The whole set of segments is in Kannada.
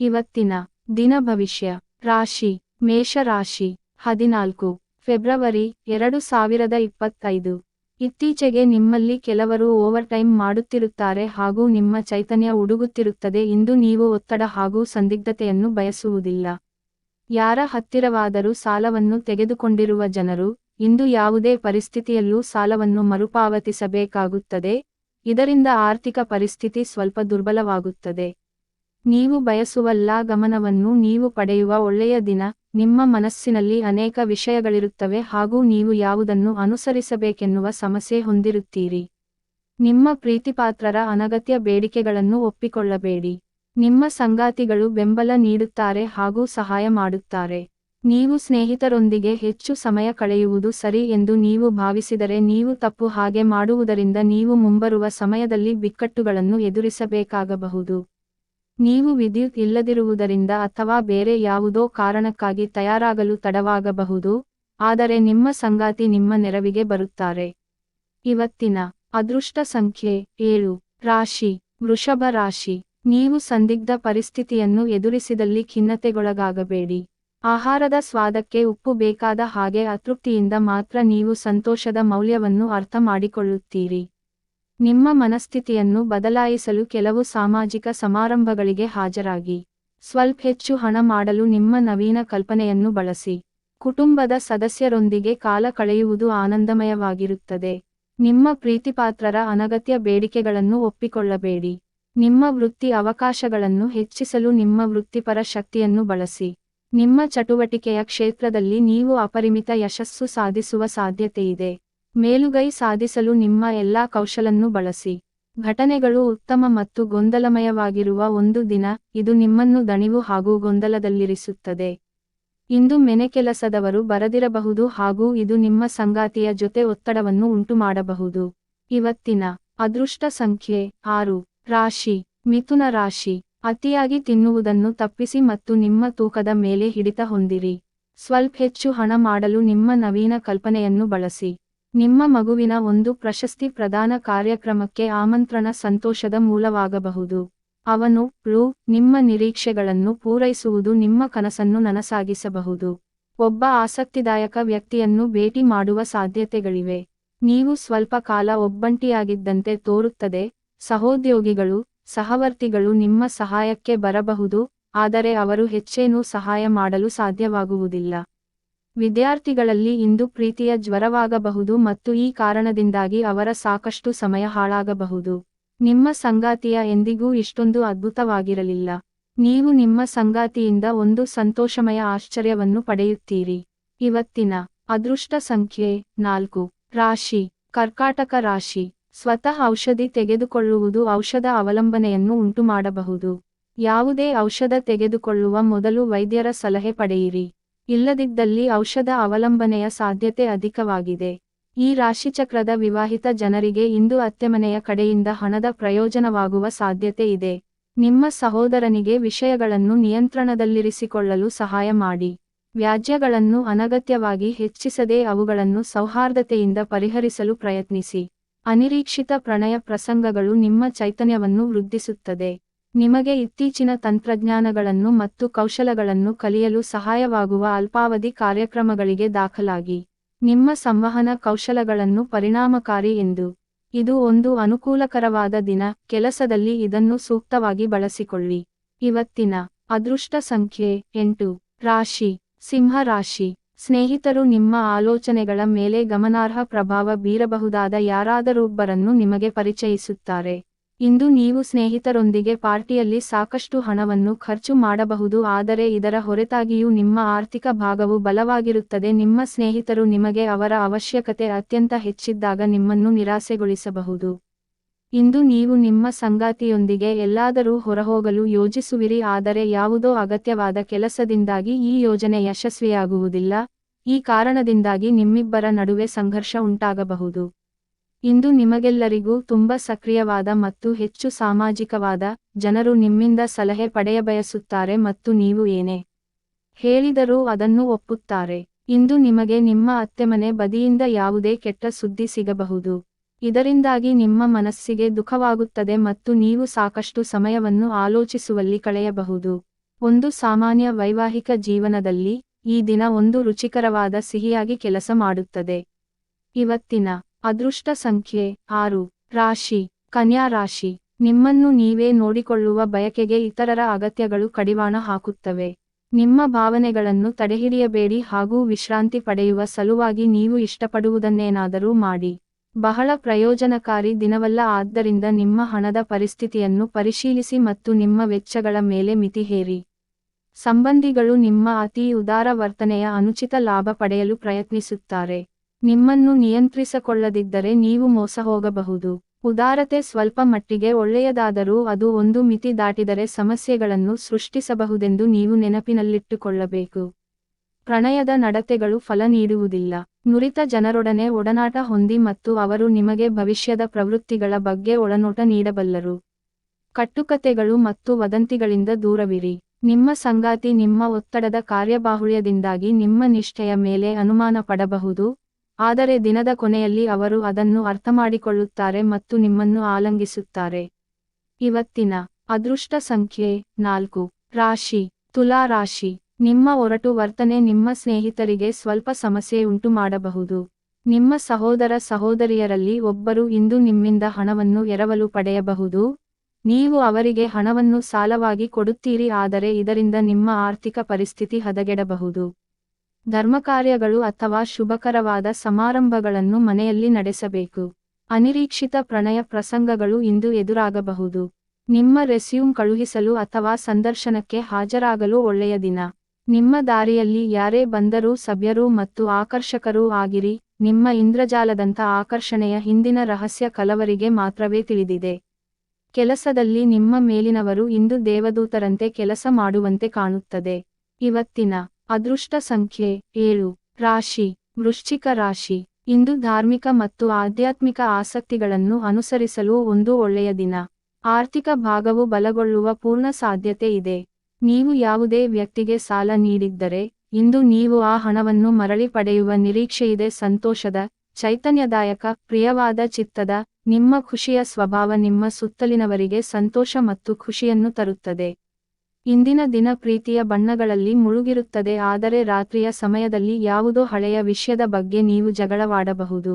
ಇವತ್ತಿನ ದಿನ ಭವಿಷ್ಯ. ರಾಶಿ ಮೇಷ ರಾಶಿ ಹದಿನಾಲ್ಕು, ಫೆಬ್ರವರಿ ಎರಡು ಸಾವಿರದ ಇಪ್ಪತ್ತೈದು. ಇತ್ತೀಚೆಗೆ ನಿಮ್ಮಲ್ಲಿ ಕೆಲವರು ಓವರ್ಟೈಮ್ ಮಾಡುತ್ತಿರುತ್ತಾರೆ ಹಾಗೂ ನಿಮ್ಮ ಚೈತನ್ಯ ಉಡುಗುತ್ತಿರುತ್ತದೆ ಇಂದು ನೀವು ಒತ್ತಡ ಹಾಗೂ ಸಂದಿಗ್ಧತೆಯನ್ನು ಬಯಸುವುದಿಲ್ಲ. ಯಾರ ಹತ್ತಿರವಾದರೂ ಸಾಲವನ್ನು ತೆಗೆದುಕೊಂಡಿರುವ ಜನರು, ಇಂದು ಯಾವುದೇ ಪರಿಸ್ಥಿತಿಯಲ್ಲೂ ಸಾಲವನ್ನು ಮರುಪಾವತಿಸಬೇಕಾಗುತ್ತದೆ. ಇದರಿಂದ ಆರ್ಥಿಕ ಪರಿಸ್ಥಿತಿ ಸ್ವಲ್ಪ ದುರ್ಬಲವಾಗುತ್ತದೆ. ನೀವು ಬಯಸುವಲ್ಲ ಗಮನವನ್ನು ನೀವು ಪಡೆಯುವ ಒಳ್ಳೆಯ ದಿನ, ನಿಮ್ಮ ಮನಸ್ಸಿನಲ್ಲಿ ಅನೇಕ ವಿಷಯಗಳಿರುತ್ತವೆ ಹಾಗೂ ನೀವು ಯಾವುದನ್ನು ಅನುಸರಿಸಬೇಕೆನ್ನುವ ಸಮಸ್ಯೆ ಹೊಂದಿರುತ್ತೀರಿ. ನಿಮ್ಮ ಪ್ರೀತಿಪಾತ್ರರ ಅನಗತ್ಯ ಬೇಡಿಕೆಗಳನ್ನು ಒಪ್ಪಿಕೊಳ್ಳಬೇಡಿ. ನಿಮ್ಮ ಸಂಗಾತಿಗಳು ಬೆಂಬಲ ನೀಡುತ್ತಾರೆ ಹಾಗೂ ಸಹಾಯ ಮಾಡುತ್ತಾರೆ. ನೀವು ಸ್ನೇಹಿತರೊಂದಿಗೆ ಹೆಚ್ಚು ಸಮಯ ಕಳೆಯುವುದು ಸರಿ ಎಂದು ನೀವು ಭಾವಿಸಿದರೆ ನೀವು ತಪ್ಪು ಹಾಗೆ ಮಾಡುವುದರಿಂದ ನೀವು ಮುಂಬರುವ ಸಮಯದಲ್ಲಿ ಬಿಕ್ಕಟ್ಟುಗಳನ್ನು ಎದುರಿಸಬೇಕಾಗಬಹುದು. ನೀವು ವಿದ್ಯುತ್ ಇಲ್ಲದಿರುವುದರಿಂದ ಅಥವಾ ಬೇರೆ ಯಾವುದೋ ಕಾರಣಕ್ಕಾಗಿ ತಯಾರಾಗಲು ತಡವಾಗಬಹುದು, ಆದರೆ ನಿಮ್ಮ ಸಂಗಾತಿ ನಿಮ್ಮ ನೆರವಿಗೆ ಬರುತ್ತಾರೆ. ಇವತ್ತಿನ ಅದೃಷ್ಟ ಸಂಖ್ಯೆ ಏಳು. ರಾಶಿ. ವೃಷಭ ರಾಶಿ. ನೀವು ಸಂದಿಗ್ಧ ಪರಿಸ್ಥಿತಿಯನ್ನು ಎದುರಿಸಿದಲ್ಲಿ ಖಿನ್ನತೆಗೊಳಗಾಗಬೇಡಿ. ಆಹಾರದ ಸ್ವಾದಕ್ಕೆ ಉಪ್ಪು ಬೇಕಾದ ಹಾಗೆ ಅತೃಪ್ತಿಯಿಂದ ಮಾತ್ರ ನೀವು ಸಂತೋಷದ ಮೌಲ್ಯವನ್ನು ಅರ್ಥ ಮಾಡಿಕೊಳ್ಳುತ್ತೀರಿ. ನಿಮ್ಮ ಮನಸ್ಥಿತಿಯನ್ನು ಬದಲಾಯಿಸಲು ಕೆಲವು ಸಾಮಾಜಿಕ ಸಮಾರಂಭಗಳಿಗೆ ಹಾಜರಾಗಿ. ಸ್ವಲ್ಪ ಹೆಚ್ಚು ಹಣ ಮಾಡಲು ನಿಮ್ಮ ನವೀನ ಕಲ್ಪನೆಯನ್ನು ಬಳಸಿ. ಕುಟುಂಬದ ಸದಸ್ಯರೊಂದಿಗೆ ಕಾಲ ಕಳೆಯುವುದು ಆನಂದಮಯವಾಗಿರುತ್ತದೆ. ನಿಮ್ಮ ಪ್ರೀತಿಪಾತ್ರರ ಅನಗತ್ಯ ಬೇಡಿಕೆಗಳನ್ನು ಒಪ್ಪಿಕೊಳ್ಳಬೇಡಿ. ನಿಮ್ಮ ವೃತ್ತಿ ಅವಕಾಶಗಳನ್ನು ಹೆಚ್ಚಿಸಲು ನಿಮ್ಮ ವೃತ್ತಿಪರ ಶಕ್ತಿಯನ್ನು ಬಳಸಿ. ನಿಮ್ಮ ಚಟುವಟಿಕೆಯ ಕ್ಷೇತ್ರದಲ್ಲಿ ನೀವು ಅಪರಿಮಿತ ಯಶಸ್ಸು ಸಾಧಿಸುವ ಸಾಧ್ಯತೆಯಿದೆ. ಮೇಲುಗೈ ಸಾಧಿಸಲು ನಿಮ್ಮ ಎಲ್ಲಾ ಕೌಶಲನ್ನು ಬಳಸಿ. ಘಟನೆಗಳು ಉತ್ತಮ ಮತ್ತು ಗೊಂದಲಮಯವಾಗಿರುವ ಒಂದು ದಿನ, ಇದು ನಿಮ್ಮನ್ನು ದಣಿವು ಹಾಗೂ ಗೊಂದಲದಲ್ಲಿರಿಸುತ್ತದೆ. ಇಂದು ಕೆಲಸದವರು ಬರದಿರಬಹುದು ಹಾಗೂ ಇದು ನಿಮ್ಮ ಸಂಗಾತಿಯ ಜೊತೆ ಒತ್ತಡವನ್ನು ಉಂಟುಮಾಡಬಹುದು. ಇವತ್ತಿನ ಅದೃಷ್ಟ ಸಂಖ್ಯೆ ಆರು. ರಾಶಿ. ಮಿಥುನ ರಾಶಿ. ಅತಿಯಾಗಿ ತಿನ್ನುವುದನ್ನು ತಪ್ಪಿಸಿ ಮತ್ತು ನಿಮ್ಮ ತೂಕದ ಮೇಲೆ ಹಿಡಿತ ಹೊಂದಿರಿ. ಸ್ವಲ್ಪ ಹೆಚ್ಚು ಹಣ ಮಾಡಲು ನಿಮ್ಮ ನವೀನ ಕಲ್ಪನೆಯನ್ನು ಬಳಸಿ. ನಿಮ್ಮ ಮಗುವಿನ ಒಂದು ಪ್ರಶಸ್ತಿ ಪ್ರದಾನ ಕಾರ್ಯಕ್ರಮಕ್ಕೆ ಆಮಂತ್ರಣ ಸಂತೋಷದ ಮೂಲವಾಗಬಹುದು. ಅವನು, ರು, ನಿಮ್ಮ ನಿರೀಕ್ಷೆಗಳನ್ನು ಪೂರೈಸುವುದು ನಿಮ್ಮ ಕನಸನ್ನು ನನಸಾಗಿಸಬಹುದು. ಒಬ್ಬ ಆಸಕ್ತಿದಾಯಕ ವ್ಯಕ್ತಿಯನ್ನು ಭೇಟಿ ಮಾಡುವ ಸಾಧ್ಯತೆಗಳಿವೆ. ನೀವು ಸ್ವಲ್ಪ ಕಾಲ ಒಬ್ಬಂಟಿಯಾಗಿದ್ದಂತೆ ತೋರುತ್ತದೆ. ಸಹೋದ್ಯೋಗಿಗಳು, ಸಹವರ್ತಿಗಳು ನಿಮ್ಮ ಸಹಾಯಕ್ಕೆ ಬರಬಹುದು, ಆದರೆ ಅವರು ಹೆಚ್ಚೇನೂ ಸಹಾಯ ಮಾಡಲು ಸಾಧ್ಯವಾಗುವುದಿಲ್ಲ. ವಿದ್ಯಾರ್ಥಿಗಳಲ್ಲಿ ಇಂದು ಪ್ರೀತಿಯ ಜ್ವರವಾಗಬಹುದು ಮತ್ತು ಈ ಕಾರಣದಿಂದಾಗಿ ಅವರ ಸಾಕಷ್ಟು ಸಮಯ ಹಾಳಾಗಬಹುದು. ನಿಮ್ಮ ಸಂಗಾತಿಯ ಎಂದಿಗೂ ಇಷ್ಟೊಂದು ಅದ್ಭುತವಾಗಿರಲಿಲ್ಲ. ನೀವು ನಿಮ್ಮ ಸಂಗಾತಿಯಿಂದ ಒಂದು ಸಂತೋಷಮಯ ಆಶ್ಚರ್ಯವನ್ನು ಪಡೆಯುತ್ತೀರಿ. ಇವತ್ತಿನ ಅದೃಷ್ಟ ಸಂಖ್ಯೆ ನಾಲ್ಕು. ರಾಶಿ. ಕರ್ಕಾಟಕ ರಾಶಿ. ಸ್ವತಃ ಔಷಧಿ ತೆಗೆದುಕೊಳ್ಳುವುದು ಔಷಧ ಅವಲಂಬನೆಯನ್ನು ಉಂಟುಮಾಡಬಹುದು. ಯಾವುದೇ ಔಷಧ ತೆಗೆದುಕೊಳ್ಳುವ ಮೊದಲು ವೈದ್ಯರ ಸಲಹೆ ಪಡೆಯಿರಿ. ಇಲ್ಲದಿದ್ದಲ್ಲಿ ಔಷಧ ಅವಲಂಬನೆಯ ಸಾಧ್ಯತೆ ಅಧಿಕವಾಗಿದೆ. ಈ ರಾಶಿಚಕ್ರದ ವಿವಾಹಿತ ಜನರಿಗೆ ಇಂದು ಅತ್ತೆಮನೆಯ ಕಡೆಯಿಂದ ಹಣದ ಪ್ರಯೋಜನವಾಗುವ ಸಾಧ್ಯತೆ ಇದೆ. ನಿಮ್ಮ ಸಹೋದರನಿಗೆ ವಿಷಯಗಳನ್ನು ನಿಯಂತ್ರಣದಲ್ಲಿರಿಸಿಕೊಳ್ಳಲು ಸಹಾಯ ಮಾಡಿ. ವ್ಯಾಜ್ಯಗಳನ್ನು ಅನಗತ್ಯವಾಗಿ ಹೆಚ್ಚಿಸದೆ ಅವುಗಳನ್ನು ಸೌಹಾರ್ದತೆಯಿಂದ ಪರಿಹರಿಸಲು ಪ್ರಯತ್ನಿಸಿ. ಅನಿರೀಕ್ಷಿತ ಪ್ರಣಯ ಪ್ರಸಂಗಗಳು ನಿಮ್ಮ ಚೈತನ್ಯವನ್ನು ವೃದ್ಧಿಸುತ್ತದೆ. ನಿಮಗೆ ಇತ್ತೀಚಿನ ತಂತ್ರಜ್ಞಾನಗಳನ್ನು ಮತ್ತು ಕೌಶಲಗಳನ್ನು ಕಲಿಯಲು ಸಹಾಯವಾಗುವ ಅಲ್ಪಾವಧಿ ಕಾರ್ಯಕ್ರಮಗಳಿಗೆ ದಾಖಲಾಗಿ. ನಿಮ್ಮ ಸಂವಹನ ಕೌಶಲಗಳನ್ನು ಪರಿಣಾಮಕಾರಿ ಎಂದು. ಇದು ಒಂದು ಅನುಕೂಲಕರವಾದ ದಿನ, ಕೆಲಸದಲ್ಲಿ ಇದನ್ನು ಸೂಕ್ತವಾಗಿ ಬಳಸಿಕೊಳ್ಳಿ. ಇವತ್ತಿನ ಅದೃಷ್ಟ ಸಂಖ್ಯೆ ಎಂಟು. ರಾಶಿ. ಸಿಂಹ ರಾಶಿ. ಸ್ನೇಹಿತರು ನಿಮ್ಮ ಆಲೋಚನೆಗಳ ಮೇಲೆ ಗಮನಾರ್ಹ ಪ್ರಭಾವ ಬೀರಬಹುದಾದ ಯಾರಾದರೊಬ್ಬರನ್ನು ನಿಮಗೆ ಪರಿಚಯಿಸುತ್ತಾರೆ. ಇಂದು ನೀವು ಸ್ನೇಹಿತರೊಂದಿಗೆ ಪಾರ್ಟಿಯಲ್ಲಿ ಸಾಕಷ್ಟು ಹಣವನ್ನು ಖರ್ಚು ಮಾಡಬಹುದು, ಆದರೆ ಇದರ ಹೊರತಾಗಿಯೂ ನಿಮ್ಮ ಆರ್ಥಿಕ ಭಾಗವು ಬಲವಾಗಿರುತ್ತದೆ. ನಿಮ್ಮ ಸ್ನೇಹಿತರು ನಿಮಗೆ ಅವರ ಅವಶ್ಯಕತೆ ಅತ್ಯಂತ ಹೆಚ್ಚಿದ್ದಾಗ ನಿಮ್ಮನ್ನು ನಿರಾಸೆಗೊಳಿಸಬಹುದು. ಇಂದು ನೀವು ನಿಮ್ಮ ಸಂಗಾತಿಯೊಂದಿಗೆ ಎಲ್ಲಾದರೂ ಹೊರಹೋಗಲು ಯೋಜಿಸುವಿರಿ ಆದರೆ ಯಾವುದೋ ಅಗತ್ಯವಾದ ಕೆಲಸದಿಂದಾಗಿ ಈ ಯೋಜನೆ ಯಶಸ್ವಿಯಾಗುವುದಿಲ್ಲ. ಈ ಕಾರಣದಿಂದಾಗಿ ನಿಮ್ಮಿಬ್ಬರ ನಡುವೆ ಸಂಘರ್ಷ ಉಂಟಾಗಬಹುದು. ಇಂದು ನಿಮಗೆಲ್ಲರಿಗೂ ತುಂಬ ಸಕ್ರಿಯವಾದ ಮತ್ತು ಹೆಚ್ಚು ಸಾಮಾಜಿಕವಾದ ಜನರು ನಿಮ್ಮಿಂದ ಸಲಹೆ ಪಡೆಯಬಯಸುತ್ತಾರೆ ಮತ್ತು ನೀವು ಏನೇ ಹೇಳಿದರೂ ಅದನ್ನು ಒಪ್ಪುತ್ತಾರೆ. ಇಂದು ನಿಮಗೆ ನಿಮ್ಮ ಅತ್ತೆಮನೆ ಬದಿಯಿಂದ ಯಾವುದೇ ಕೆಟ್ಟ ಸುದ್ದಿ ಸಿಗಬಹುದು. ಇದರಿಂದಾಗಿ ನಿಮ್ಮ ಮನಸ್ಸಿಗೆ ದುಃಖವಾಗುತ್ತದೆ ಮತ್ತು ನೀವು ಸಾಕಷ್ಟು ಸಮಯವನ್ನು ಆಲೋಚಿಸುವಲ್ಲಿ ಕಳೆಯಬಹುದು. ಒಂದು ಸಾಮಾನ್ಯ ವೈವಾಹಿಕ ಜೀವನದಲ್ಲಿ ಈ ದಿನ ಒಂದು ರುಚಿಕರವಾದ ಸಿಹಿಯಾಗಿ ಕೆಲಸ ಮಾಡುತ್ತದೆ. ಇವತ್ತಿನ ಅದೃಷ್ಟ ಸಂಖ್ಯೆ ಆರು, ರಾಶಿ, ಕನ್ಯಾ ರಾಶಿ, ನಿಮ್ಮನ್ನು ನೀವೇ ನೋಡಿಕೊಳ್ಳುವ ಬಯಕೆಗೆ ಇತರರ ಅಗತ್ಯಗಳು ಕಡಿವಾಣ ಹಾಕುತ್ತವೆ. ನಿಮ್ಮ ಭಾವನೆಗಳನ್ನು ತಡೆಹಿಡಿಯಬೇಡಿ ಹಾಗೂ ವಿಶ್ರಾಂತಿ ಪಡೆಯುವ ಸಲುವಾಗಿ ನೀವು ಇಷ್ಟಪಡುವುದನ್ನೇನಾದರೂ ಮಾಡಿ. ಬಹಳ ಪ್ರಯೋಜನಕಾರಿ ದಿನವಲ್ಲ, ಆದ್ದರಿಂದ ನಿಮ್ಮ ಹಣದ ಪರಿಸ್ಥಿತಿಯನ್ನು ಪರಿಶೀಲಿಸಿ ಮತ್ತು ನಿಮ್ಮ ವೆಚ್ಚಗಳ ಮೇಲೆ ಮಿತಿ ಹೇರಿ. ಸಂಬಂಧಿಗಳು ನಿಮ್ಮ ಅತಿ ಉದಾರ ವರ್ತನೆಯ ಅನುಚಿತ ಲಾಭ ಪಡೆಯಲು ಪ್ರಯತ್ನಿಸುತ್ತಾರೆ. ನಿಮ್ಮನ್ನು ನಿಯಂತ್ರಿಸಿಕೊಳ್ಳದಿದ್ದರೆ ನೀವು ಮೋಸ ಹೋಗಬಹುದು. ಉದಾರತೆ ಸ್ವಲ್ಪ ಮಟ್ಟಿಗೆ ಒಳ್ಳೆಯದಾದರೂ ಅದು ಒಂದು ಮಿತಿ ದಾಟಿದರೆ ಸಮಸ್ಯೆಗಳನ್ನು ಸೃಷ್ಟಿಸಬಹುದೆಂದು ನೀವು ನೆನಪಿನಲ್ಲಿಟ್ಟುಕೊಳ್ಳಬೇಕು. ಪ್ರಣಯದ ನಡತೆಗಳು ಫಲ ನೀಡುವುದಿಲ್ಲ. ನುರಿತ ಜನರೊಡನೆ ಒಡನಾಟ ಹೊಂದಿ ಮತ್ತು ಅವರು ನಿಮಗೆ ಭವಿಷ್ಯದ ಪ್ರವೃತ್ತಿಗಳ ಬಗ್ಗೆ ಒಳನೋಟ ನೀಡಬಲ್ಲರು. ಕಟ್ಟುಕತೆಗಳು ಮತ್ತು ವದಂತಿಗಳಿಂದ ದೂರವಿರಿ. ನಿಮ್ಮ ಸಂಗಾತಿ ನಿಮ್ಮ ಒತ್ತಡದ ಕಾರ್ಯಬಾಹುಳ್ಯದಿಂದಾಗಿ ನಿಮ್ಮ ನಿಷ್ಠೆಯ ಮೇಲೆ ಅನುಮಾನ ಪಡಬಹುದು. ಆದರೆ ದಿನದ ಕೊನೆಯಲ್ಲಿ ಅವರು ಅದನ್ನು ಅರ್ಥಮಾಡಿಕೊಳ್ಳುತ್ತಾರೆ ಮತ್ತು ನಿಮ್ಮನ್ನು ಆಲಂಗಿಸುತ್ತಾರೆ. ಇವತ್ತಿನ ಅದೃಷ್ಟ ಸಂಖ್ಯೆ ನಾಲ್ಕು. ರಾಶಿ. ತುಲಾ ರಾಶಿ. ನಿಮ್ಮ ಒರಟು ವರ್ತನೆ ನಿಮ್ಮ ಸ್ನೇಹಿತರಿಗೆ ಸ್ವಲ್ಪ ಸಮಸ್ಯೆ ಉಂಟು ಮಾಡಬಹುದು. ನಿಮ್ಮ ಸಹೋದರ ಸಹೋದರಿಯರಲ್ಲಿ ಒಬ್ಬರು ಇಂದು ನಿಮ್ಮಿಂದ ಹಣವನ್ನು ಎರವಲು ಪಡೆಯಬಹುದು. ನೀವು ಅವರಿಗೆ ಹಣವನ್ನು ಸಾಲವಾಗಿ ಕೊಡುತ್ತೀರಿ ಆದರೆ ಇದರಿಂದ ನಿಮ್ಮ ಆರ್ಥಿಕ ಪರಿಸ್ಥಿತಿ ಹದಗೆಡಬಹುದು. ಧರ್ಮಕಾರ್ಯಗಳು ಅಥವಾ ಶುಭಕರವಾದ ಸಮಾರಂಭಗಳನ್ನು ಮನೆಯಲ್ಲಿ ನಡೆಸಬೇಕು. ಅನಿರೀಕ್ಷಿತ ಪ್ರಣಯ ಪ್ರಸಂಗಗಳು ಇಂದು ಎದುರಾಗಬಹುದು. ನಿಮ್ಮ ರೆಸ್ಯೂಮ್ ಕಳುಹಿಸಲು ಅಥವಾ ಸಂದರ್ಶನಕ್ಕೆ ಹಾಜರಾಗಲು ಒಳ್ಳೆಯ ದಿನ. ನಿಮ್ಮ ದಾರಿಯಲ್ಲಿ ಯಾರೇ ಬಂದರೂ ಸಭ್ಯರೂ ಮತ್ತು ಆಕರ್ಷಕರೂ ಆಗಿರಿ. ನಿಮ್ಮ ಇಂದ್ರಜಾಲದಂಥ ಆಕರ್ಷಣೆಯ ಹಿಂದಿನ ರಹಸ್ಯ ಕಲವರಿಗೆ ಮಾತ್ರವೇ ತಿಳಿದಿದೆ. ಕೆಲಸದಲ್ಲಿ ನಿಮ್ಮ ಮೇಲಿನವರು ಇಂದು ದೇವದೂತರಂತೆ ಕೆಲಸ ಮಾಡುವಂತೆ ಕಾಣುತ್ತದೆ. ಇವತ್ತಿನ ಅದೃಷ್ಟ ಸಂಖ್ಯೆ ಏಳು, ರಾಶಿ, ವೃಶ್ಚಿಕ ರಾಶಿ. ಇಂದು ಧಾರ್ಮಿಕ ಮತ್ತು ಆಧ್ಯಾತ್ಮಿಕ ಆಸಕ್ತಿಗಳನ್ನು ಅನುಸರಿಸಲು ಒಂದು ಒಳ್ಳೆಯ ದಿನ. ಆರ್ಥಿಕ ಭಾಗವು ಬಲಗೊಳ್ಳುವ ಪೂರ್ಣ ಸಾಧ್ಯತೆ ಇದೆ. ನೀವು ಯಾವುದೇ ವ್ಯಕ್ತಿಗೆ ಸಾಲ ನೀಡಿದ್ದರೆ, ಇಂದು ನೀವು ಆ ಹಣವನ್ನು ಮರಳಿ ಪಡೆಯುವ ನಿರೀಕ್ಷೆಯಿದೆ ಸಂತೋಷದ, ಚೈತನ್ಯದಾಯಕ, ಪ್ರಿಯವಾದ ಚಿತ್ತದ, ನಿಮ್ಮ ಖುಷಿಯ ಸ್ವಭಾವ ನಿಮ್ಮ ಸುತ್ತಲಿನವರಿಗೆ ಸಂತೋಷ ಮತ್ತು ಖುಷಿಯನ್ನು ತರುತ್ತದೆ. ಇಂದಿನ ದಿನ ಪ್ರೀತಿಯ ಬಣ್ಣಗಳಲ್ಲಿ ಮುಳುಗಿರುತ್ತದೆ, ಆದರೆ ರಾತ್ರಿಯ ಸಮಯದಲ್ಲಿ ಯಾವುದೋ ಹಳೆಯ ವಿಷಯದ ಬಗ್ಗೆ ನೀವು ಜಗಳವಾಡಬಹುದು.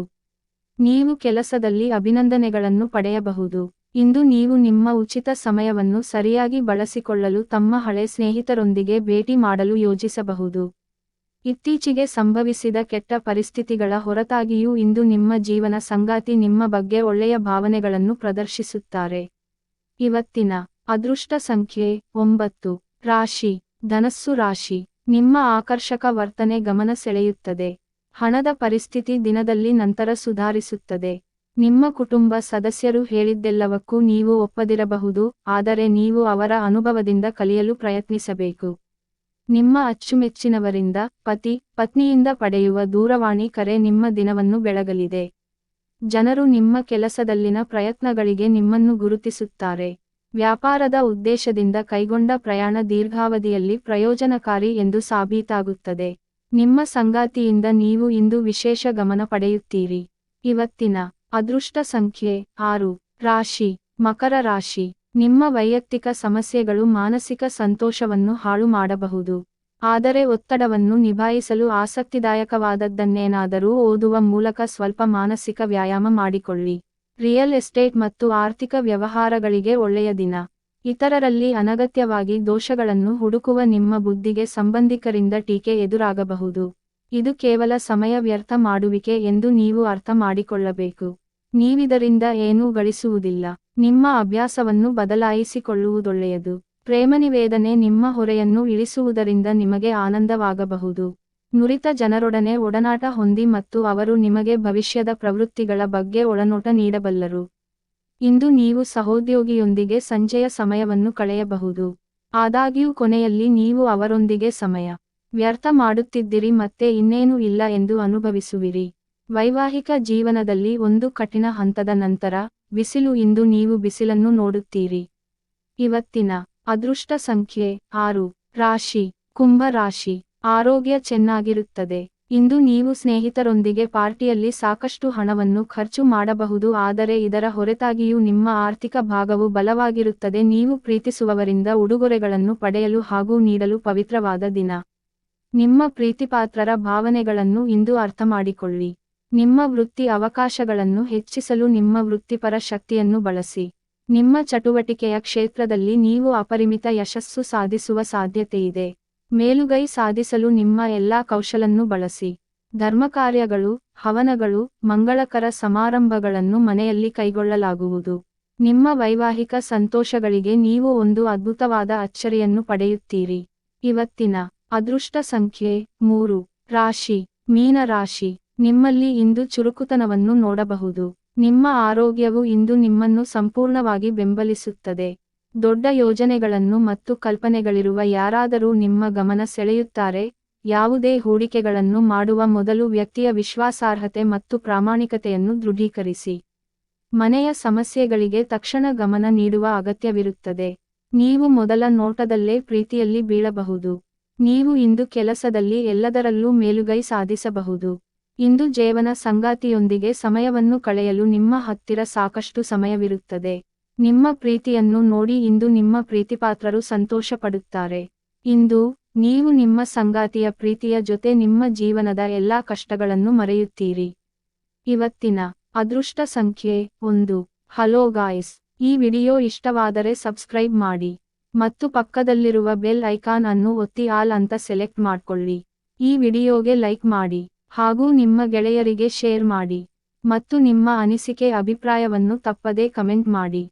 ನೀವು ಕೆಲಸದಲ್ಲಿ ಅಭಿನಂದನೆಗಳನ್ನು ಪಡೆಯಬಹುದು. ಇಂದು ನೀವು ನಿಮ್ಮ ಉಚಿತ ಸಮಯವನ್ನು ಸರಿಯಾಗಿ ಬಳಸಿಕೊಳ್ಳಲು ತಮ್ಮ ಹಳೆ ಸ್ನೇಹಿತರೊಂದಿಗೆ ಭೇಟಿ ಮಾಡಲು ಯೋಜಿಸಬಹುದು. ಇತ್ತೀಚೆಗೆ ಸಂಭವಿಸಿದ ಕೆಟ್ಟ ಪರಿಸ್ಥಿತಿಗಳ ಹೊರತಾಗಿಯೂ ಇಂದು ನಿಮ್ಮ ಜೀವನ ಸಂಗಾತಿ ನಿಮ್ಮ ಬಗ್ಗೆ ಒಳ್ಳೆಯ ಭಾವನೆಗಳನ್ನು ಪ್ರದರ್ಶಿಸುತ್ತಾರೆ. ಇವತ್ತಿನ ಅದೃಷ್ಟ ಸಂಖ್ಯೆ ಒಂಬತ್ತು. ರಾಶಿ. ಧನಸ್ಸು ರಾಶಿ. ನಿಮ್ಮ ಆಕರ್ಷಕ ವರ್ತನೆ ಗಮನ ಸೆಳೆಯುತ್ತದೆ. ಹಣದ ಪರಿಸ್ಥಿತಿ ದಿನದಲ್ಲಿ ನಂತರ ಸುಧಾರಿಸುತ್ತದೆ. ನಿಮ್ಮ ಕುಟುಂಬ ಸದಸ್ಯರು ಹೇಳಿದ್ದೆಲ್ಲವಕ್ಕೂ ನೀವು ಒಪ್ಪದಿರಬಹುದು, ಆದರೆ ನೀವು ಅವರ ಅನುಭವದಿಂದ ಕಲಿಯಲು ಪ್ರಯತ್ನಿಸಬೇಕು. ನಿಮ್ಮ ಅಚ್ಚುಮೆಚ್ಚಿನವರಿಂದ, ಪತಿ, ಪತ್ನಿಯಿಂದ ಪಡೆಯುವ ದೂರವಾಣಿ ಕರೆ ನಿಮ್ಮ ದಿನವನ್ನು ಬೆಳಗಲಿದೆ. ಜನರು ನಿಮ್ಮ ಕೆಲಸದಲ್ಲಿನ ಪ್ರಯತ್ನಗಳಿಗೆ ನಿಮ್ಮನ್ನು ಗುರುತಿಸುತ್ತಾರೆ. ವ್ಯಾಪಾರದ ಉದ್ದೇಶದಿಂದ ಕೈಗೊಂಡ ಪ್ರಯಾಣ ದೀರ್ಘಾವಧಿಯಲ್ಲಿ ಪ್ರಯೋಜನಕಾರಿ ಎಂದು ಸಾಬೀತಾಗುತ್ತದೆ. ನಿಮ್ಮ ಸಂಗಾತಿಯಿಂದ ನೀವು ಇಂದು ವಿಶೇಷ ಗಮನ ಪಡೆಯುತ್ತೀರಿ. ಇವತ್ತಿನ ಅದೃಷ್ಟ ಸಂಖ್ಯೆ ಆರು. ರಾಶಿ. ಮಕರ ರಾಶಿ. ನಿಮ್ಮ ವೈಯಕ್ತಿಕ ಸಮಸ್ಯೆಗಳು ಮಾನಸಿಕ ಸಂತೋಷವನ್ನು ಹಾಳು ಮಾಡಬಹುದು. ಆದರೆ ಒತ್ತಡವನ್ನು ನಿಭಾಯಿಸಲು ಆಸಕ್ತಿದಾಯಕವಾದದ್ದನ್ನೇನಾದರೂ ಓದುವ ಮೂಲಕ ಸ್ವಲ್ಪ ಮಾನಸಿಕ ವ್ಯಾಯಾಮ ಮಾಡಿಕೊಳ್ಳಿ. ರಿಯಲ್ ಎಸ್ಟೇಟ್ ಮತ್ತು ಆರ್ಥಿಕ ವ್ಯವಹಾರಗಳಿಗೆ ಒಳ್ಳೆಯ ದಿನ. ಇತರರಲ್ಲಿ ಅನಗತ್ಯವಾಗಿ ದೋಷಗಳನ್ನು ಹುಡುಕುವ ನಿಮ್ಮ ಬುದ್ಧಿಗೆ ಸಂಬಂಧಿಕರಿಂದ ಟೀಕೆ ಎದುರಾಗಬಹುದು. ಇದು ಕೇವಲ ಸಮಯ ವ್ಯರ್ಥ ಮಾಡುವಿಕೆ ಎಂದು ನೀವು ಅರ್ಥ ಮಾಡಿಕೊಳ್ಳಬೇಕು. ನೀವಿದರಿಂದ ಏನೂ ಗಳಿಸುವುದಿಲ್ಲ. ನಿಮ್ಮ ಅಭ್ಯಾಸವನ್ನು ಬದಲಾಯಿಸಿಕೊಳ್ಳುವುದೊಳ್ಳೆಯದು. ಪ್ರೇಮನಿವೇದನೆ ನಿಮ್ಮ ಹೊರೆಯನ್ನು ಇಳಿಸುವುದರಿಂದ ನಿಮಗೆ ಆನಂದವಾಗಬಹುದು. ನುರಿತ ಜನರೊಡನೆ ಒಡನಾಟ ಹೊಂದಿ ಮತ್ತು ಅವರು ನಿಮಗೆ ಭವಿಷ್ಯದ ಪ್ರವೃತ್ತಿಗಳ ಬಗ್ಗೆ ಒಳನೋಟ ನೀಡಬಲ್ಲರು. ಇಂದು ನೀವು ಸಹೋದ್ಯೋಗಿಯೊಂದಿಗೆ ಸಂಜೆಯ ಸಮಯವನ್ನು ಕಳೆಯಬಹುದು. ಆದಾಗ್ಯೂ ಕೊನೆಯಲ್ಲಿ ನೀವು ಅವರೊಂದಿಗೆ ಸಮಯ ವ್ಯರ್ಥ ಮಾಡುತ್ತಿದ್ದಿರಿ ಮತ್ತೆ ಇನ್ನೇನೂ ಇಲ್ಲ ಎಂದು ಅನುಭವಿಸುವಿರಿ. ವೈವಾಹಿಕ ಜೀವನದಲ್ಲಿ ಒಂದು ಕಠಿಣ ಹಂತದ ನಂತರ ಬಿಸಿಲು ಇಂದು ನೀವು ಬಿಸಿಲನ್ನು ನೋಡುತ್ತೀರಿ. ಇವತ್ತಿನ ಅದೃಷ್ಟ ಸಂಖ್ಯೆ ಆರು. ರಾಶಿ. ಕುಂಭ ರಾಶಿ. ಆರೋಗ್ಯ ಚೆನ್ನಾಗಿರುತ್ತದೆ. ಇಂದು ನೀವು ಸ್ನೇಹಿತರೊಂದಿಗೆ ಪಾರ್ಟಿಯಲ್ಲಿ ಸಾಕಷ್ಟು ಹಣವನ್ನು ಖರ್ಚು ಮಾಡಬಹುದು, ಆದರೆ ಇದರ ಹೊರತಾಗಿಯೂ ನಿಮ್ಮ ಆರ್ಥಿಕ ಭಾಗವು ಬಲವಾಗಿರುತ್ತದೆ. ನೀವು ಪ್ರೀತಿಸುವವರಿಂದ ಉಡುಗೊರೆಗಳನ್ನು ಪಡೆಯಲು ಹಾಗೂ ನೀಡಲು ಪವಿತ್ರವಾದ ದಿನ. ನಿಮ್ಮ ಪ್ರೀತಿಪಾತ್ರರ ಭಾವನೆಗಳನ್ನು ಇಂದು ಅರ್ಥಮಾಡಿಕೊಳ್ಳಿ. ನಿಮ್ಮ ವೃತ್ತಿ ಅವಕಾಶಗಳನ್ನು ಹೆಚ್ಚಿಸಲು ನಿಮ್ಮ ವೃತ್ತಿಪರ ಶಕ್ತಿಯನ್ನು ಬಳಸಿ. ನಿಮ್ಮ ಚಟುವಟಿಕೆಯ ಕ್ಷೇತ್ರದಲ್ಲಿ ನೀವು ಅಪರಿಮಿತ ಯಶಸ್ಸು ಸಾಧಿಸುವ ಸಾಧ್ಯತೆಯಿದೆ. ಮೇಲುಗೈ ಸಾಧಿಸಲು ನಿಮ್ಮ ಎಲ್ಲಾ ಕೌಶಲನ್ನು ಬಳಸಿ. ಧರ್ಮಕಾರ್ಯಗಳು, ಹವನಗಳು, ಮಂಗಳಕರ ಸಮಾರಂಭಗಳನ್ನು ಮನೆಯಲ್ಲಿ ಕೈಗೊಳ್ಳಲಾಗುವುದು. ನಿಮ್ಮ ವೈವಾಹಿಕ ಸಂತೋಷಗಳಿಗೆ ನೀವು ಒಂದು ಅದ್ಭುತವಾದ ಅಚ್ಚರಿಯನ್ನು ಪಡೆಯುತ್ತೀರಿ. ಇವತ್ತಿನ ಅದೃಷ್ಟ ಸಂಖ್ಯೆ ಮೂರು. ರಾಶಿ. ಮೀನ ರಾಶಿ. ನಿಮ್ಮಲ್ಲಿ ಇಂದು ಚುರುಕುತನವನ್ನು ನೋಡಬಹುದು. ನಿಮ್ಮ ಆರೋಗ್ಯವು ಇಂದು ನಿಮ್ಮನ್ನು ಸಂಪೂರ್ಣವಾಗಿ ಬೆಂಬಲಿಸುತ್ತದೆ. ದೊಡ್ಡ ಯೋಜನೆಗಳನ್ನು ಮತ್ತು ಕಲ್ಪನೆಗಳಿರುವ ಯಾರಾದರೂ ನಿಮ್ಮ ಗಮನ ಸೆಳೆಯುತ್ತಾರೆ, ಯಾವುದೇ ಹೂಡಿಕೆಗಳನ್ನು ಮಾಡುವ ಮೊದಲು ವ್ಯಕ್ತಿಯ ವಿಶ್ವಾಸಾರ್ಹತೆ ಮತ್ತು ಪ್ರಾಮಾಣಿಕತೆಯನ್ನು ದೃಢೀಕರಿಸಿ. ಮನೆಯ ಸಮಸ್ಯೆಗಳಿಗೆ ತಕ್ಷಣ ಗಮನ ನೀಡುವ ಅಗತ್ಯವಿರುತ್ತದೆ. ನೀವು ಮೊದಲ ನೋಟದಲ್ಲೇ ಪ್ರೀತಿಯಲ್ಲಿ ಬೀಳಬಹುದು. ನೀವು ಇಂದು ಕೆಲಸದಲ್ಲಿ ಎಲ್ಲದರಲ್ಲೂ ಮೇಲುಗೈ ಸಾಧಿಸಬಹುದು. ಇಂದು ಜೇವನ ಸಂಗಾತಿಯೊಂದಿಗೆ ಸಮಯವನ್ನು ಕಳೆಯಲು ನಿಮ್ಮ ಹತ್ತಿರ ಸಾಕಷ್ಟು ಸಮಯವಿರುತ್ತದೆ. ನಿಮ್ಮ ಪ್ರೀತಿಯನ್ನು ನೋಡಿ ಇಂದು ನಿಮ್ಮ ಪ್ರೀತಿಪಾತ್ರರು ಸಂತೋಷಪಡುತ್ತಾರೆ. ಇಂದು ನೀವು ನಿಮ್ಮ ಸಂಗಾತಿಯ ಪ್ರೀತಿಯ ಜೊತೆ ನಿಮ್ಮ ಜೀವನದ ಎಲ್ಲಾ ಕಷ್ಟಗಳನ್ನು ಮರೆಯುತ್ತೀರಿ. ಇವತ್ತಿನ ಅದೃಷ್ಟ ಸಂಖ್ಯೆ ಒಂದು. ಹಲೋ ಗಾಯ್ಸ್, ಈ ವಿಡಿಯೋ ಇಷ್ಟವಾದರೆ ಸಬ್ಸ್ಕ್ರೈಬ್ ಮಾಡಿ. ಮತ್ತು ಪಕ್ಕದಲ್ಲಿರುವ ಬೆಲ್ ಐಕಾನ್ ಅನ್ನು ಒತ್ತಿ ಆಲ್ ಅಂತ ಸೆಲೆಕ್ಟ್ ಮಾಡ್ಕೊಳ್ಳಿ. ಈ ವಿಡಿಯೋಗೆ ಲೈಕ್ ಮಾಡಿ ಹಾಗೂ ನಿಮ್ಮ ಗೆಳೆಯರಿಗೆ ಶೇರ್ ಮಾಡಿ. ಮತ್ತು ನಿಮ್ಮ ಅನಿಸಿಕೆ, ಅಭಿಪ್ರಾಯವನ್ನು ತಪ್ಪದೇ ಕಮೆಂಟ್ ಮಾಡಿ.